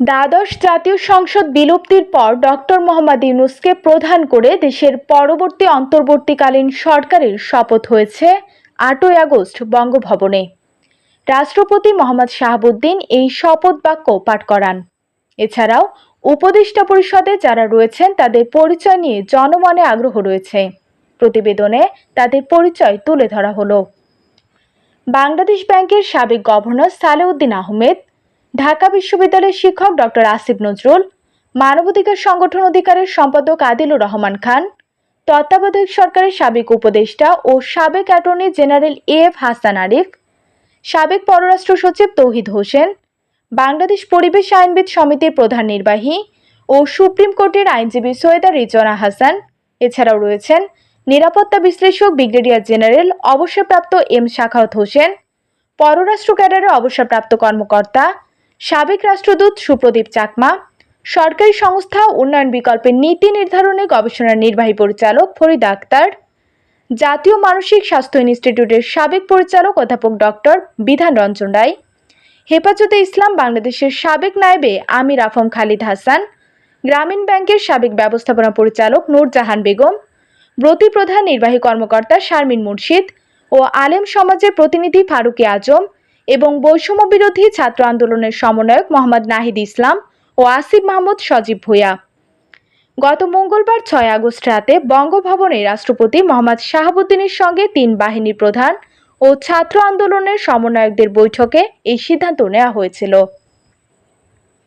দ্বাদশ জাতীয় সংসদ বিলুপ্তির পর ডক্টর মোহাম্মদ ইউনুসকে প্রধান করে দেশের পরবর্তী অন্তর্বর্তীকালীন সরকারের শপথ হয়েছে আটই আগস্ট বঙ্গভবনে। রাষ্ট্রপতি মোহাম্মদ শাহাবুদ্দিন এই শপথ বাক্য পাঠ করান। এছাড়াও উপদেষ্টা পরিষদে যারা রয়েছেন তাদের পরিচয় নিয়ে জনমনে আগ্রহ রয়েছে। প্রতিবেদনে তাদের পরিচয় তুলে ধরা হলো। বাংলাদেশ ব্যাংকের সাবেক গভর্নর সালেউদ্দিন আহমেদ ঢাকা বিশ্ববিদ্যালয়ের শিক্ষক ডক্টর আসিফ নজরুল, মানবাধিকার সংগঠন অধিকারের সম্পাদক আদিলুর রহমান খান, তত্ত্বাবধায়ক সরকারের সাবেক উপদেষ্টা ও সাবেক attorney general A F Hasan Arif, সাবেক পররাষ্ট্র সচিব তৌহিদ হোসেন, বাংলাদেশ পরিবেশ আইনবিদ সমিতির প্রধান নির্বাহী ও সুপ্রিম কোর্টের আইনজীবী সৈয়দা রিজনা হাসান। এছাড়াও রয়েছেন নিরাপত্তা বিশ্লেষক ব্রিগেডিয়ার জেনারেল অবসরপ্রাপ্ত এম শাখাওয়াত হোসেন, পররাষ্ট্র ক্যাডারের অবসরপ্রাপ্ত কর্মকর্তা সাবেক রাষ্ট্রদূত সুপ্রদীপ চাকমা, সরকারি সংস্থা উন্নয়ন বিকল্পের নীতি নির্ধারণে গবেষণার নির্বাহী পরিচালক ফরিদা আক্তার, জাতীয় মানসিক স্বাস্থ্য ইনস্টিটিউটের সাবেক পরিচালক অধ্যাপক ডক্টর বিধান রঞ্জন রায়, হেফাজতে ইসলাম বাংলাদেশের সাবেক নায়েবে আমির আফম খালিদ হাসান, গ্রামীণ ব্যাংকের সাবেক ব্যবস্থাপনা পরিচালক নূরজাহান বেগম, ব্রতি প্রধান নির্বাহী কর্মকর্তা শারমিন মুর্শিদ ও আলেম সমাজের প্রতিনিধি ফারুকি আজম এবং বৈষম্য বিরোধী ছাত্র আন্দোলনের সমন্বয়ক মোহাম্মদ নাহিদ ইসলাম ও আসিফ মাহমুদ সজীব ভূয়া গত মঙ্গলবার ছয় আগস্ট রাতে বঙ্গভবনে রাষ্ট্রপতি মোহাম্মদ শাহাবুদ্দিনের সঙ্গে তিন বাহিনীর প্রধান ও ছাত্র আন্দোলনের সমন্বয়কদের বৈঠকে এই সিদ্ধান্ত নেওয়া হয়েছিল।